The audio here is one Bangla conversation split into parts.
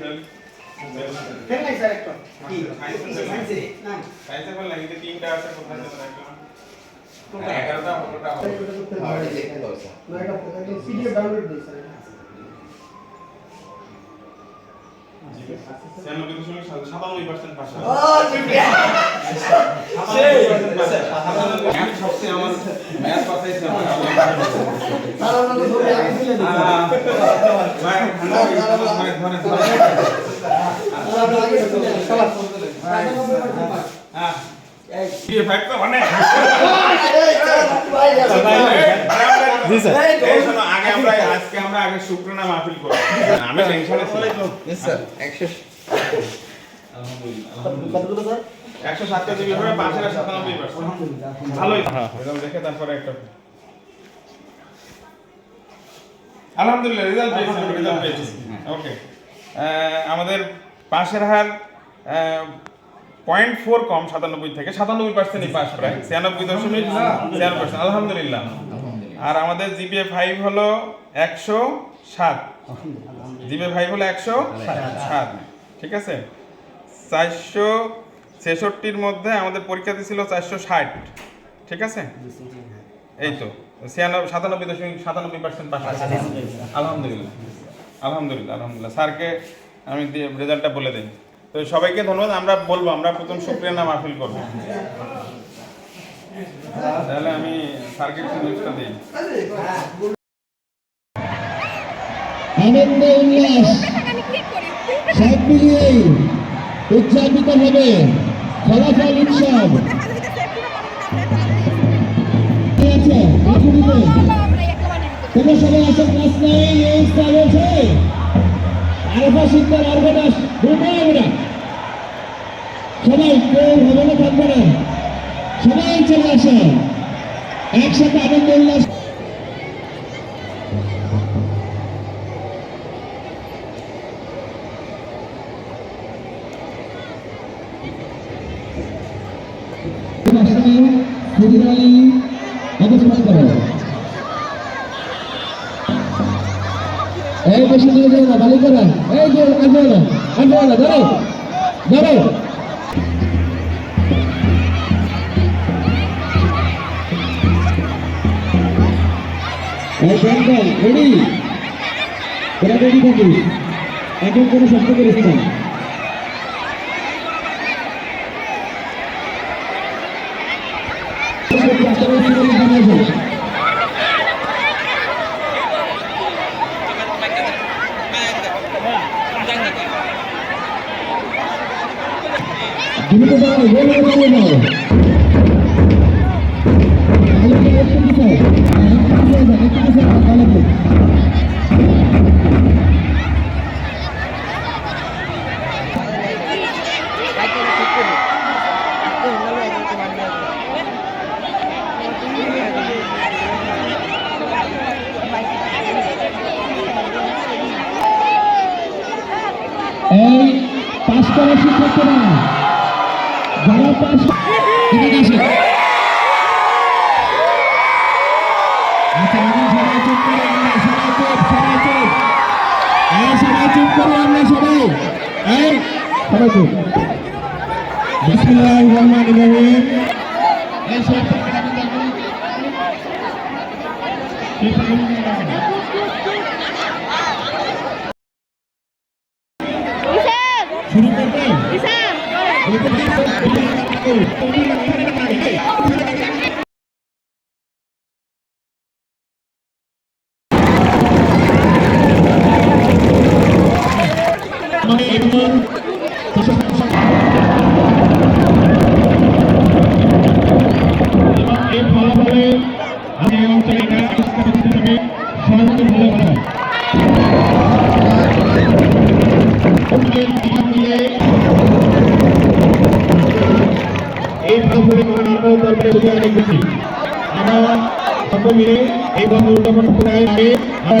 ফেল ফেল নাই স্যার একটা কি সায়েন্সে সায়েন্সে না সায়েন্সে হ্যাঁ দিয়ে ফাইভ তো অনেক জি স্যার এই শোনো, আগে আমরা আজকে আমরা আগে শুক্রনা মাহফিল করব। আমি টেনশনে ছিলাম। কতগুলো স্যার? একশো সাতটা জিবি হবে পাঁচের সাতানব্বই পার্সেন্ট ভালোই। রেজাল্ট দেখে তারপরে একটা আলহামদুলিল্লাহ রেজাল্ট পেয়েছি রেজাল্ট পেয়েছি। ওকে আমাদের পাশের হার পয়েন্ট ফোর কম সাতানব্বই থেকে। সাতানব্বই পার্সেন্টই পাস প্রায় ছিয়ানব্বই দশমিক ছিয়ানব্বই পার্সেন্ট আলহামদুলিল্লাহ। আর আমাদের জিপিএ ফাইভ হলো একশো সাত। জিপিএ ফাইভ হলো একশো সাত। ঠিক আছে? চারশো ছেষট্টির মধ্যে আমাদের পরীক্ষাতে ছিল চারশো ষাট। ঠিক আছে? এই তো, ছিয়ানব্বই, সাতানব্বই দশমিক সাতানব্বই পার্সেন্ট পাস আলহামদুলিল্লাহ। আলহামদুলিল্লাহ আলহামদুলিল্লাহ। স্যারকে আমি রেজাল্টটা বলে দিই। তো সবাইকে ধন্যবাদ, আমরা বলব, আমরা প্রথম শুক্রিয়া নাম আপিল করব। তাহলে আমি স্যারকে একটু নিউজটা দিই। আনন্দ উল্লাস, সব মিলিয়ে উদযাপিত হবে ফলাফল উৎসব। কোনো সবাই আসে ক্লাস নাই এই স্থান আছে আলফা আমরা। সবাই কেউ হবে থাকবে সবাই চলে আসে। একসাথে আনন্দ উল্লাস। অবস্থান করে এই বেশি নিয়ে যাও না বালিকারা এই যে আসবে না আসবে না বেঙ্গল রেডি তোরা রেডি থাকিস এখন কোনো শব্দ করিস না দ্রুত দাও গোল হয়ে চলে এই পাস করা শিক্ষার্থীরা যারা পাস চুপ বিসমিল্লাহির রহমানির রহিম। এই সব আল্লাহ দরবারে যদি আমরা সকল মিলে এই বন্ধ উদ্যাপন করে আগে আমরা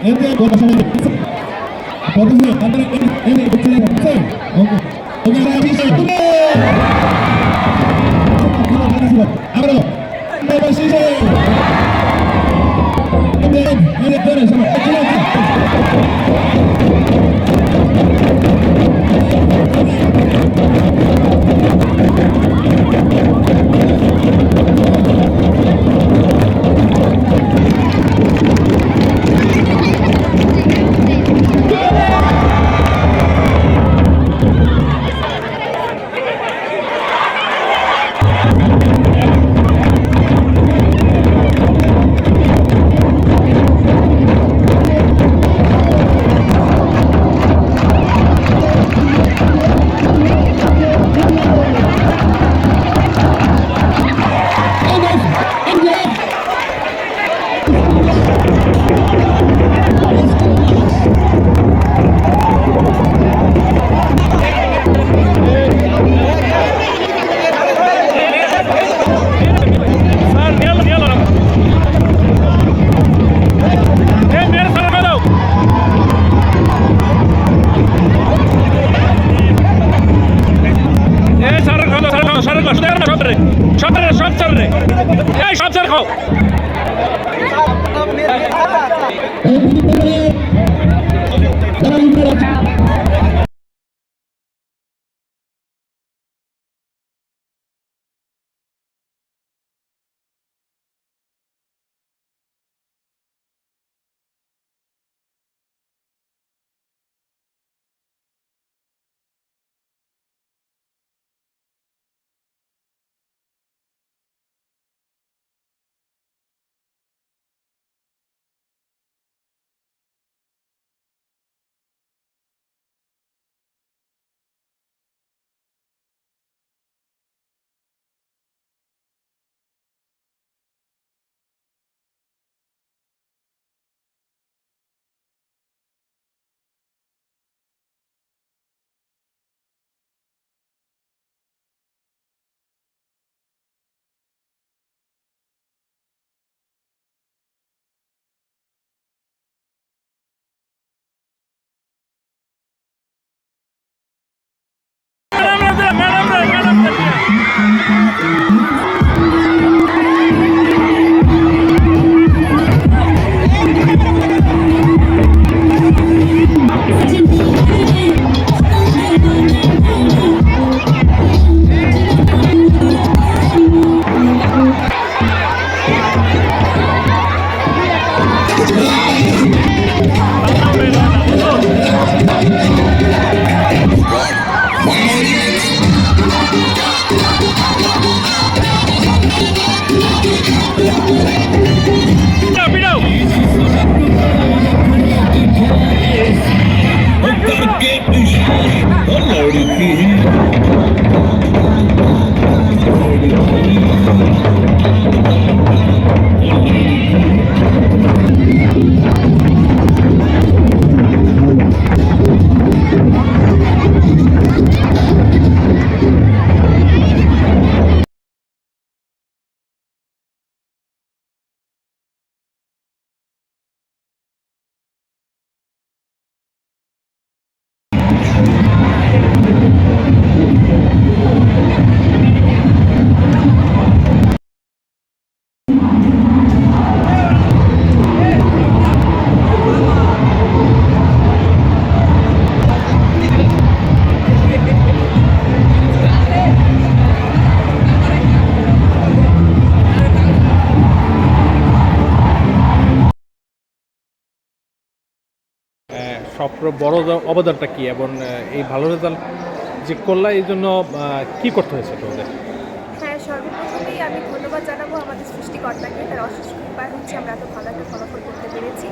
애들 뭐 마찬가지 버드스 만드는 애들 목표는 없어 여기 사람이 있어요 끝내 그거 받으시고 앞으로 한번 쉬세요 근데 얘네 빼는 정말 끝내 সব বড় অবদানটা কী এবং এই ভালো রেজাল্ট যে করলা, এই জন্য কী কি করতে হয়েছে তোমাদের? হ্যাঁ সর্বপ্রথমেই আমি ধন্যবাদ জানাব আমাদের সৃষ্টিকর্তাকে। তার অশেষ কৃপায় হচ্ছে আমরা এত ভালো একটা ফলাফল করতে পেরেছি।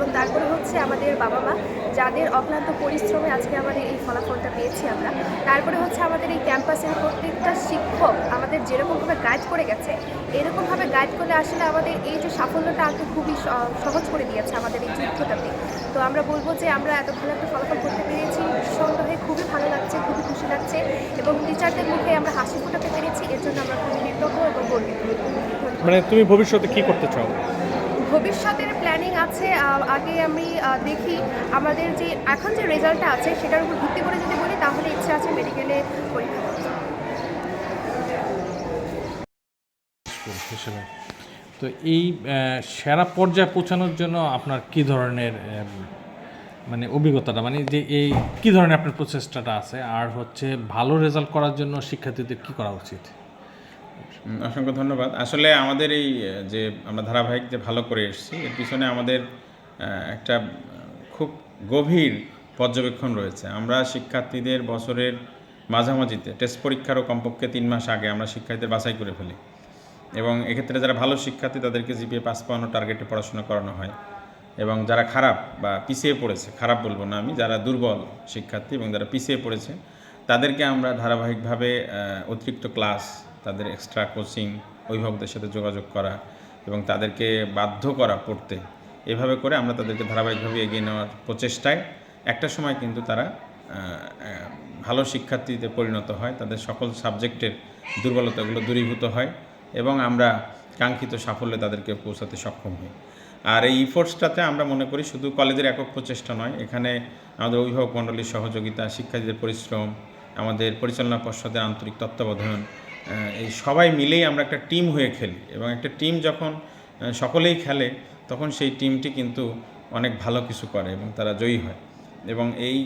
এবং তারপরে হচ্ছে আমাদের বাবা মা যাদের অক্লান্ত পরিশ্রমে আজকে আমাদের এই ফলাফলটা পেয়েছি আমরা, তারপরে হচ্ছে আমাদের এই ক্যাম্পাসের প্রত্যেকটা শিক্ষক আমাদের যেরকমভাবে গাইড করে গেছে, এরকমভাবে গাইড করলে আসলে আমাদের এই যে সাফল্যটা আনতে খুবই সহজ করে দিয়েছে আমাদের এই যুদ্ধটাতে। তো আমরা বলব যে আমরা এত ভালো একটা ফলাফল করতে পেরেছি, নিঃসন্দেহে খুবই ভালো লাগছে, খুবই খুশি লাগছে এবং টিচারদের মুখে আমরা হাসি ফোটাতে পেরেছি, এর জন্য আমরা খুবই কৃতজ্ঞ এবং গর্বিত। মানে তুমি ভবিষ্যতে কি করতে চাও? ভবিষ্যতের প্ল্যানিং আছে আগে আমি দেখি আমাদের যে, এখন যে রেজাল্টটা আছে সেটার উপর ভিত্তি করে যদি বলি, তাহলে ইচ্ছা আছে মেডিকেলে পরীক্ষা তো এই সেরা পর্যায়ে পৌঁছানোর জন্য আপনার কি ধরনের মানে অভিজ্ঞতাটা মানে যে এই কি ধরনের আপনার প্রচেষ্টাটা আছে? আর হচ্ছে ভালো রেজাল্ট করার জন্য শিক্ষার্থীদের কি করা উচিত? অসংখ্য ধন্যবাদ। আসলে আমাদের এই যে আমরা ধারাবাহিক যে ভালো করে এসেছি, এর পিছনে আমাদের একটা খুব গভীর পর্যবেক্ষণ রয়েছে। আমরা শিক্ষার্থীদের বছরের মাঝামাঝিতে টেস্ট পরীক্ষারও কমপক্ষে তিন মাস আগে আমরা শিক্ষার্থীদের বাছাই করে ফেলি। এবং এক্ষেত্রে যারা ভালো শিক্ষার্থী, তাদেরকে জিপিএ পাস পাওয়ানো টার্গেটে পড়াশোনা করানো হয়। এবং যারা খারাপ বা পিছিয়ে পড়েছে, খারাপ বলব না আমি, যারা দুর্বল শিক্ষার্থী এবং যারা পিছিয়ে পড়েছে, তাদেরকে আমরা ধারাবাহিকভাবে অতিরিক্ত ক্লাস তাদের এক্সট্রা কোচিং অভিভাবকদের সাথে যোগাযোগ করা এবং তাদেরকে বাধ্য করা পড়তে। এভাবে করে আমরা তাদেরকে ধারাবাহিকভাবে এগিয়ে নেওয়ার প্রচেষ্টায় একটা সময় কিন্তু তারা ভালো শিক্ষার্থীতে পরিণত হয়। তাদের সকল সাবজেক্টের দুর্বলতাগুলো দূরীভূত হয় এবং আমরা কাঙ্ক্ষিত সাফল্যে তাদেরকে পৌঁছাতে সক্ষম হই। আর এই ইফোর্টসটাতে আমরা মনে করি শুধু কলেজের একক প্রচেষ্টা নয়, এখানে আমাদের অভিভাবক মণ্ডলীর সহযোগিতা, শিক্ষার্থীদের পরিশ্রম, আমাদের পরিচালনা পর্ষদের আন্তরিক তত্ত্বাবধান এই সবাই মিলেই আমরা একটা টিম হয়ে খেলি এবং একটা টিম যখন সকলেই খেলে, তখন সেই টিমটি কিন্তু অনেক ভালো কিছু করে এবং তারা জয়ী হয়। এবং এই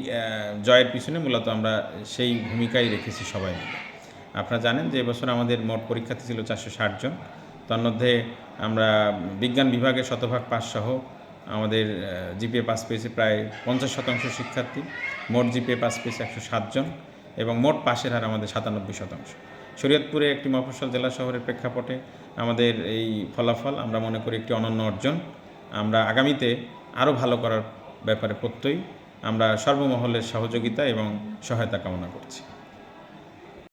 জয়ের পিছনে মূলত আমরা সেই ভূমিকাই রেখেছি সবাই মিলে। আপনারা জানেন যে এবছর আমাদের মোট পরীক্ষার্থী ছিল চারশো ষাট জন। তার মধ্যে আমরা বিজ্ঞান বিভাগে শতভাগ পাস সহ আমাদের জিপিএ পাস পেয়েছে প্রায় পঞ্চাশ শতাংশ শিক্ষার্থী। মোট জিপিএ পাস পেয়েছে একশো জন এবং মোট পাশের হার আমাদের সাতানব্বই শতাংশ। শরীয়তপুরে একটি মফস্বল জেলা শহরের প্রেক্ষাপটে আমাদের এই ফলাফল, আমরা মনে করি একটি অনন্য অর্জন। আমরা আগামীতে আরও ভালো করার ব্যাপারে প্রত্যয়ই আমরা সর্বমহলের সহযোগিতা এবং সহায়তা কামনা করছি।